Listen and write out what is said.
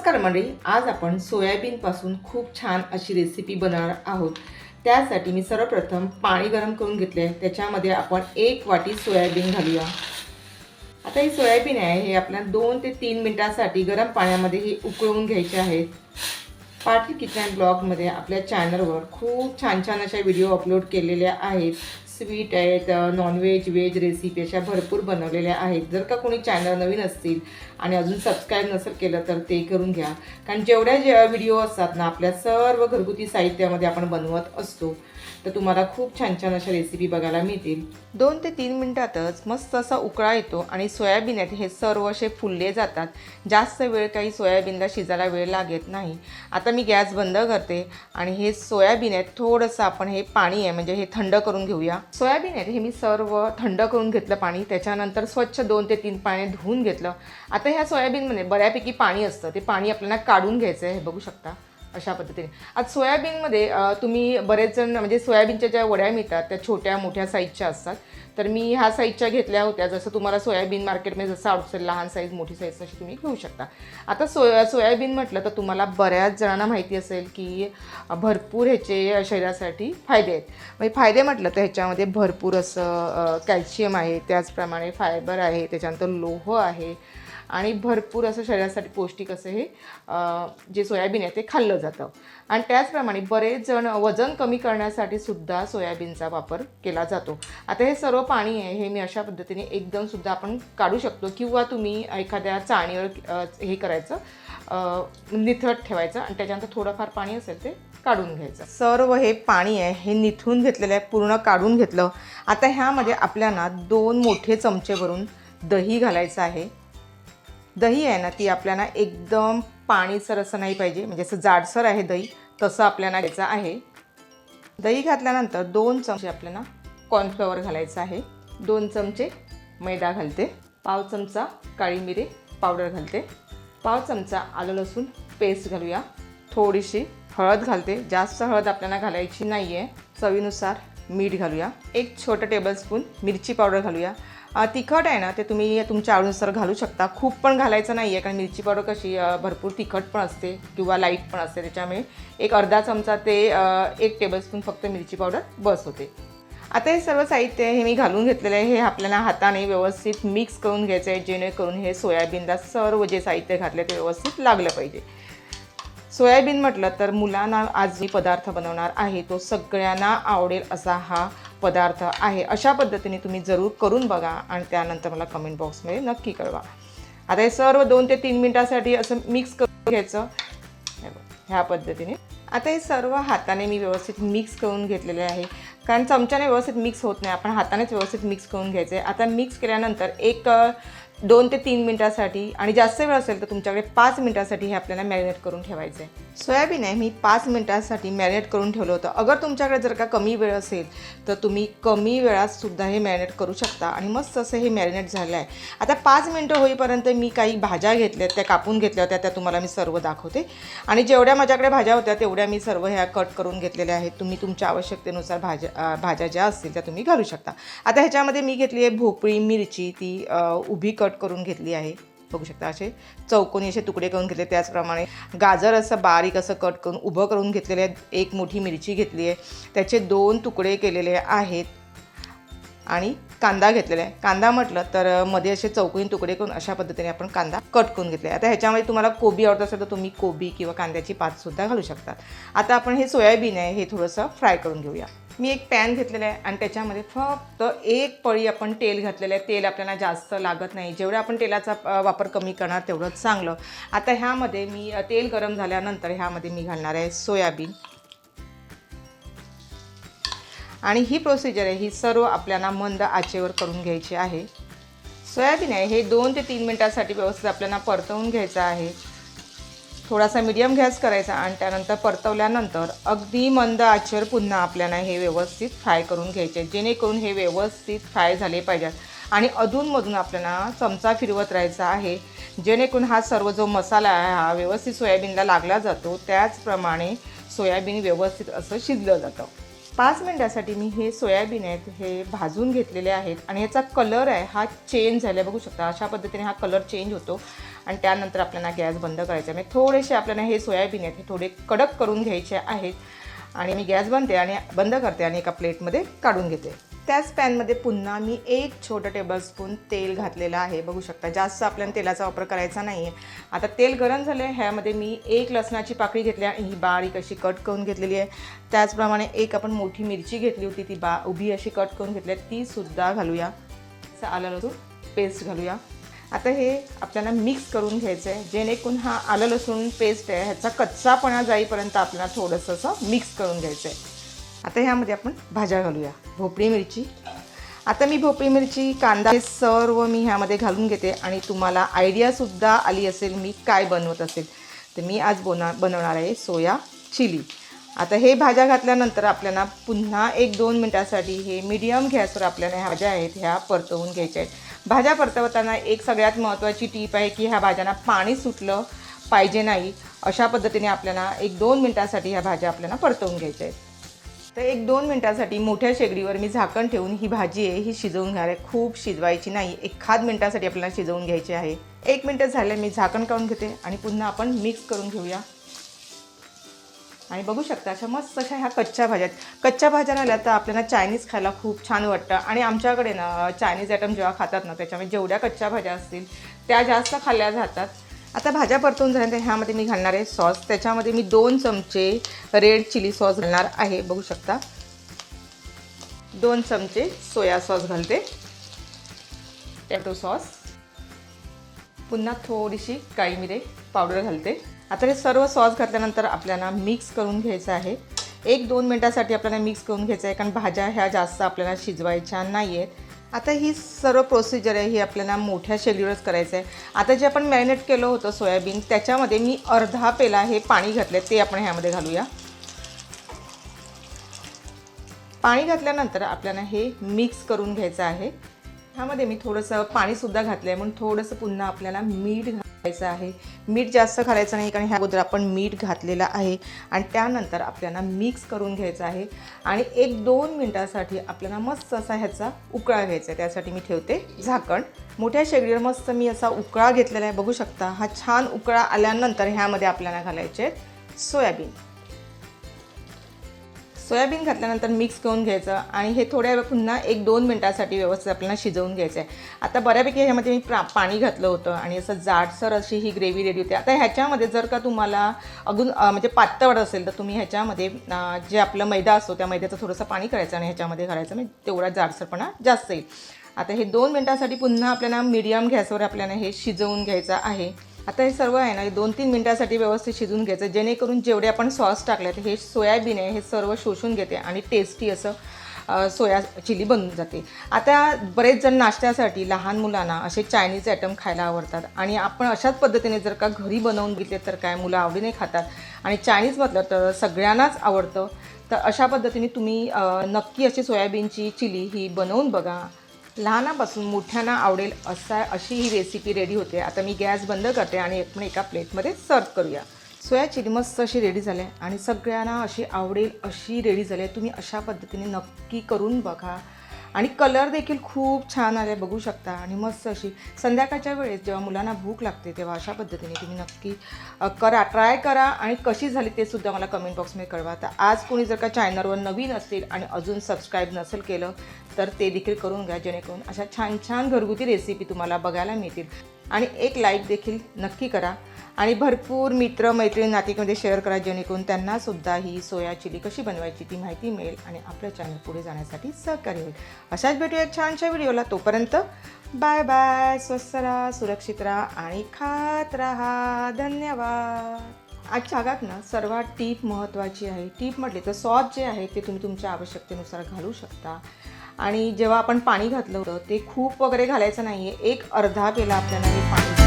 नमस्कार मंडळी आज आपण सोयाबीनपासून खूप छान अशी रेसिपी बनवणार आहोत. त्यासाठी मी सर्वप्रथम पाणी गरम करून घेतले त्याच्यामध्ये आपण एक वाटी सोयाबीन घालूया. आता ही सोयाबीन आहे हे आपल्याला दोन ते तीन मिनटासाठी गरम पाण्यामध्ये ही उकळवून घ्यायचे आहेत. पाटील किचन ब्लॉगमध्ये आपल्या चॅनलवर खूप छान छान अशा व्हिडिओ अपलोड केलेल्या आहेत. स्वीट आहेत नॉनव्हेज व्हेज रेसिपी अशा भरपूर बनवलेल्या आहेत. जर का कोणी चॅनल नवीन असतील आणि अजून सबस्क्राईब नसेल केलं तर ते करून घ्या. कारण जेवढ्या जे व्हिडिओ असतात ना आपल्या सर्व घरगुती साहित्यामध्ये आपण बनवत असतो. तर तुम्हाला खूप छान छान अशा रेसिपी बघायला मिळतील. दोन ते तीन मिनिटातच मस्त असा उकळा येतो आणि सोयाबीन आहेत हे सर्व असे फुलले जातात. जास्त वेळ काही सोयाबीनला शिजायला वेळ लागत नाही. आता मी गॅस बंद करते आणि हे सोयाबीन आहेत थोडंसं आपण हे पाणी आहे म्हणजे हे थंड करून घेऊया. सोयाबीन आहेत हे मी सर्व थंड करून घेतलं पाणी त्याच्यानंतर स्वच्छ दोन ते तीन पाणी धुवून घेतलं. आता ह्या सोयाबीनमध्ये बऱ्यापैकी पाणी असतं ते पाणी आपल्याला काढून घ्यायचं आहे हे बघू शकता. अशा पद्धतीने. आज सोयाबीनमध्ये तुम्ही बरेच जण म्हणजे सोयाबीनच्या ज्या वड्या मिळतात त्या छोट्या मोठ्या साईजच्या असतात. तर मी ह्या साईजच्या घेतल्या होत्या. जसं तुम्हाला सोयाबीन मार्केटमध्ये जसं आवडतं लहान साईज मोठी साईज तशी तुम्ही घेऊ शकता. आता सोया सोयाबीन म्हटलं तर तुम्हाला बऱ्याच जणांना माहिती असेल की भरपूर ह्याचे शरीरासाठी फायदे आहेत. म्हणजे फायदे म्हटलं तर ह्याच्यामध्ये भरपूर असं कॅल्शियम आहे त्याचप्रमाणे फायबर आहे त्याच्यानंतर लोह आहे आणि भरपूर असं शरीरासाठी पौष्टिक असं हे जे सोयाबीन आहे ते खाल्लं जातं. आणि त्याचप्रमाणे बरेच जण वजन कमी करण्यासाठी सुद्धा सोयाबीनचा वापर केला जातो. आता हे सर्व पाणी आहे हे मी अशा पद्धतीने एकदम सुद्धा आपण काढू शकतो किंवा तुम्ही एखाद्या चाळणीवर हे करायचं निथळत ठेवायचं आणि त्याच्यानंतर थोडंफार पाणी असेल ते काढून घ्यायचं. सर्व हे पाणी आहे हे निथून घेतलेलं आहे पूर्ण काढून घेतलं. आता ह्यामध्ये आपल्याला दोन मोठे चमचे भरून दही घालायचं आहे. दही आहे ना ती आपल्याला एकदम पाणीसर असं नाही पाहिजे. म्हणजे असं जाडसर आहे दही तसं आपल्याला घ्यायचं आहे. दही घातल्यानंतर दोन चमचे आपल्याला कॉर्नफ्लॉवर घालायचं आहे. दोन चमचे मैदा घालते. पाव चमचा काळी मिरी पावडर घालते. पाव चमचा आलं लसूण पेस्ट घालूया. थोडीशी हळद घालते. जास्त हळद आपल्याला घालायची नाही आहे चवीनुसार मीठ घालूया. एक छोटं टेबलस्पून मिरची पावडर घालूया. तिखट आहे ना ते तुम्ही तुमच्या आवडीनुसार घालू शकता. खूप पण घालायचं नाही आहे कारण मिरची पावडर कशी भरपूर तिखट पण असते किंवा लाइट पण असते. त्याच्यामुळे एक अर्धा चमचा ते एक टेबलस्पून फक्त मिरची पावडर बस होते. आता हे सर्व साहित्य हे मी घालून घेतलेलं आहे. हे आपल्याला हाताने व्यवस्थित मिक्स करून घ्यायचं आहे जेणेकरून हे सोयाबीनला सर्व जे साहित्य घातलं ते व्यवस्थित लागलं पाहिजे. सोयाबीन म्हटलं तर मुलांना आज मी पदार्थ बनवणार आहे. तो सगळ्यांना आवडेल असा हा पदार्थ आहे. अशा पद्धतीने तुम्ही जरूर करून बघा आणि त्यानंतर मला कमेंट बॉक्समध्ये नक्की कळवा. आता हे सर्व दोन ते तीन मिनटासाठी असं मिक्स करून घ्यायचं. ह्या पद्धतीने. आता हे सर्व हाताने मी व्यवस्थित मिक्स करून घेतलेले आहे. कारण चमच्याने व्यवस्थित मिक्स होत नाही. आपण हातानेच व्यवस्थित मिक्स करून घ्यायचे. आता मिक्स केल्यानंतर एक दोन ते तीन मिनटासाठी आणि जास्त वेळ असेल तर तुमच्याकडे पाच मिनटासाठी हे आपल्याला मॅरिनेट करून ठेवायचं आहे सोयाबीन आहे मी पाच मिनटासाठी मॅरिनेट करून ठेवलं होतं. अगर तुमच्याकडे जर का कमी वेळ असेल तर तुम्ही कमी वेळात सुद्धा हे मॅरिनेट करू शकता आणि मस्त असं हे मॅरिनेट झालं आहे आता पाच मिनटं होईपर्यंत मी काही भाज्या घेतल्या त्या कापून घेतल्या होत्या त्या तुम्हाला मी सर्व दाखवते. आणि जेवढ्या माझ्याकडे भाज्या होत्या तेवढ्या मी सर्व ह्या कट करून घेतलेल्या आहेत. तुम्ही तुमच्या आवश्यकतेनुसार भाज्या भाज्या ज्या असतील त्या तुम्ही घालू शकता. आता ह्याच्यामध्ये मी घेतली आहे भोपळी मिरची ती उभी कट कट करून घेतली आहे. बघू शकता असे चौकोनी असे तुकडे करून घेतले त्याचप्रमाणे गाजर असं बारीक असं कट करून उभं करून घेतलेले आहे एक मोठी मिरची घेतली आहे. त्याचे दोन तुकडे केलेले आहेत. आणि कांदा घेतलेला आहे. कांदा म्हटलं तर मध्ये असे चौकोनी तुकडे करून अशा पद्धतीने आपण कांदा कट करून घेतले आता ह्याच्यामध्ये तुम्हाला कोबी आवडत असेल तर तुम्ही कोबी किंवा कांद्याची पातसुद्धा घालू शकतात आता आपण हे सोयाबीन आहे हे थोडंसं फ्राय करून घेऊया. मी एक पॅन घेतलेलं आहे आणि त्याच्यामध्ये फक्त एक पळी आपण तेल घातलेलं आहे. तेल आपल्याला जास्त लागत नाही. जेवढं आपण तेलाचा वापर कमी करणार तेवढंच चांगलं. आता ह्यामध्ये मी तेल गरम झाल्यानंतर ह्यामध्ये मी घालणार आहे सोयाबीन. आणि ही प्रोसिजर आहे ही सर्व आपल्याला मंद आचेवर करून घ्यायची आहे. सोयाबीन आहे हे दोन ते तीन मिनटासाठी व्यवस्थित आपल्याला परतवून घ्यायचं आहे. थोडासा मीडियम गॅस करायचा आणि त्यानंतर परतवल्यानंतर अगदी मंद आचेवर पुन्हा आपल्याला हे व्यवस्थित फ्राय करून घ्यायचे जेणेकरून हे व्यवस्थित फ्राय झाले पाहिजेत आणि अधूनमधून आपल्याला चमचा फिरवत राहायचा आहे. जेणेकरून हा सर्व जो मसाला आहे हा व्यवस्थित सोयाबीनला लागला जातो त्याचप्रमाणे सोयाबीन व्यवस्थित असं शिजलं जातं. पाच मिनटासाठी मी हे सोयाबीन आहेत हे भाजून घेतलेले आहेत आणि याचा कलर आहे हा चेंज झाला बघू शकता अशा पद्धतीने हा कलर चेंज होतो. आणि त्यानंतर आपल्याला गॅस बंद करायचा आहे. म्हणजे थोडेसे आपल्याला हे सोयाबीन आहेत हे थोडे कडक करून घ्यायचे आहेत. आणि मी गॅस बनते आणि बंद करते आणि एका प्लेटमध्ये काढून घेते. त्याच पॅनमध्ये पुन्हा मी एक छोटं टेबलस्पून तेल घातलेलं आहे. बघू शकता जास्त आपल्याला तेलाचा वापर करायचा नाही आहे आता तेल गरम झालं आहे ह्यामध्ये मी एक लसणाची पाकळी घेतली आणि ही बारीक अशी कट करून घेतलेली आहे. त्याचप्रमाणे एक आपण मोठी मिरची घेतली होती ती बा उभी अशी कट करून घेतली आहे. तीसुद्धा घालूया. आलं लसूण पेस्ट घालूया. आता हे आपल्याला मिक्स करून घ्यायचं आहे जेणेकरून हा आलं लसूण पेस्ट आहे ह्याचा कच्चापणा जाईपर्यंत आपल्याला थोडंसं असं मिक्स करून घ्यायचं आहे आता ह्यामध्ये आपण भाज्या घालूया. भोपळी मिरची. आता मी भोपळी मिरची कांदा हे सर्व मी ह्यामध्ये घालून घेते आणि तुम्हाला आयडियासुद्धा आली असेल मी काय बनवत असेल तर मी आज बोना बनवणार आहे सोया चिली. आता हे भाज्या घातल्यानंतर आपल्याला पुन्हा एक दोन मिनटासाठी हे मीडियम गॅसवर आपल्याला ह्या भाज्या आहेत ह्या परतवून घ्यायच्या आहेत. भाज्या परतवताना एक सगळ्यात महत्त्वाची टीप आहे की ह्या भाज्यांना पाणी सुटलं पाहिजे नाही अशा पद्धतीने आपल्याला एक दोन मिनटासाठी ह्या भाज्या आपल्याला परतवून घ्यायच्या आहेत. तर एक दोन मिनटासाठी मोठ्या शेगडीवर मी झाकण ठेवून ही भाजी आहे ही शिजवून घ्यायला आहे. खूप शिजवायची नाही. एखाद मिनटासाठी आपल्याला शिजवून घ्यायची आहे. एक मिनटं झालं मी झाकण काढून घेते आणि पुन्हा आपण मिक्स करून घेऊया. आणि बघू शकता अशा मस्त अशा ह्या कच्च्या भाज्या आहेत. कच्च्या भाज्या राहिल्या तर आपल्याला चायनीज खायला खूप छान वाटतं. आणि आमच्याकडे ना चायनीज आयटम जेव्हा खातात ना त्याच्यामध्ये जेवढ्या कच्च्या भाज्या असतील त्या जास्त खाल्ल्या जातात. आता भाज्या परतून झाल्यानंतर ह्यामध्ये मी घालणार आहे सॉस. त्याच्यामध्ये मी दोन चमचे रेड चिली सॉस घालणार आहे. बघू शकता. दोन चमचे सोया सॉस घालते. टॅटो सॉस. पुन्हा थोडीशी काळी मिरे पावडर घालते. आता हे सर्व सॉस घातल्यानंतर आपल्याला मिक्स करून घ्यायचं आहे. एक दोन मिनटासाठी आपल्याला मिक्स करून घ्यायचं आहे कारण भाज्या ह्या जास्त आपल्याला शिजवायच्या नाही आहेत आता ही सर्व प्रोसिजर आहे ही आपल्याला मोठ्या शेगडीवरच करायचं आहे. आता जे आपण मॅरिनेट केलं होतं सोयाबीन त्याच्यामध्ये मी अर्धा पेला हे पाणी घातलं ते आपण ह्यामध्ये घालूया. पाणी घातल्यानंतर आपल्याला हे मिक्स करून घ्यायचं आहे. ह्यामध्ये मी थोडंसं पाणीसुद्धा घातलं आहे म्हणून थोडंसं पुन्हा आपल्याला मीठ घालायचं आहे. मीठ जास्त घालायचं नाही कारण ह्या अगोदर आपण मीठ घातलेलं आहे. आणि त्यानंतर आपल्याला मिक्स करून घ्यायचं आहे. आणि एक दोन मिनटासाठी आपल्याला मस्त असा ह्याचा उकळा घ्यायचा आहे. त्यासाठी मी ठेवते झाकण. मोठ्या शेगडीवर मस्त मी असा उकळा घेतलेला आहे. बघू शकता हा छान उकळा आल्यानंतर ह्यामध्ये आपल्याला घालायचे आहेत सोयाबीन. सोयाबीन घातल्यानंतर मिक्स करून घ्यायचं आणि हे थोड्या वेळ पुन्हा एक दोन मिनटासाठी व्यवस्थित आपल्याला शिजवून घ्यायचं आहे आता बऱ्यापैकी ह्यामध्ये मी प्रा पाणी घातलं होतं आणि असं जाडसर अशी ही ग्रेव्ही रेडी होते. आता ह्याच्यामध्ये जर का तुम्हाला अजून म्हणजे पातळ असेल तर तुम्ही ह्याच्यामध्ये जे आपलं मैदा असतो त्या मैद्याचं थोडंसं पाणी करायचं आणि ह्याच्यामध्ये घालायचं म्हणजे तेवढा जाडसरपणा जास्त येईल. आता हे दोन मिनटासाठी पुन्हा आपल्याला मिडियम गॅसवर आपल्याला हे शिजवून घ्यायचं आहे. आता हे सर्व आहे ना हे दोन तीन मिनटासाठी व्यवस्थित शिजून घ्यायचं जेणेकरून जेवढे आपण सॉस टाकले हे सोयाबीन आहे हे सर्व शोषून घेते आणि टेस्टी असं सोया चिली बनून जाते. आता बरेच जण नाश्त्यासाठी लहान मुलांना असे चायनीज आयटम खायला आवडतात आणि आपण अशाच पद्धतीने जर का घरी बनवून घेतले तर काय मुलं आवडीने खातात. आणि चायनीज म्हटलं तर सगळ्यांनाच आवडतं. तर अशा पद्धतीने तुम्ही नक्की अशी सोयाबीनची चिली ही बनवून बघा. लहानापासून मोठ्यांना आवडेल असा अशी ही रेसिपी रेडी होते. आता मी गॅस बंद करते आणि आपण एका प्लेटमध्ये सर्व करूया. सोया चिली मस्त अशी रेडी झाली आहे आणि सगळ्यांना अशी आवडेल अशी रेडी झाली आहे तुम्ही अशा पद्धतीने नक्की करून बघा. आणि कलर देखील खूप छान आले बघू शकता. आणि मस्त अशी संध्याकाळच्या वेळेस जेव्हा मुलांना भूक लागते तेव्हा अशा पद्धतीने तुम्ही नक्की करा ट्राय करा आणि कशी झाली ते सुद्धा मला कमेंट बॉक्समध्ये कळवा. तर आज कोणी जर का चॅनलवर नवीन असतील आणि अजून सबस्क्राईब नसेल केलं तर ते देखील करून घ्या जेणेकरून अशा छान छान घरगुती रेसिपी तुम्हाला बघायला मिळतील. आणि एक लाईक देखील नक्की करा. आणि भरपूर मित्र मैत्रीण नातिकमध्ये शेअर करा जेणेकरून त्यांना सुद्धा ही सोया चिली कशी बनवायची ती माहिती मिळेल आणि आपल्या चॅनल पुढे जाण्यासाठी सहकार्य होईल. अशाच भेटूया एक छानशा व्हिडिओला. तोपर्यंत बाय बाय स्वस्त राहा सुरक्षित राहा आणि खात राहा. धन्यवाद. आजच्या भागात ना सर्वात टीप महत्त्वाची आहे. टीप म्हटली तर सॉस जे आहे ते तुम्ही तुमच्या आवश्यकतेनुसार घालू शकता. आणि जेव्हा आपण पाणी घातलं होतं ते खूप वगैरे घालायचं नाही आहे एक अर्धा पेला आपल्याला हे पाणी.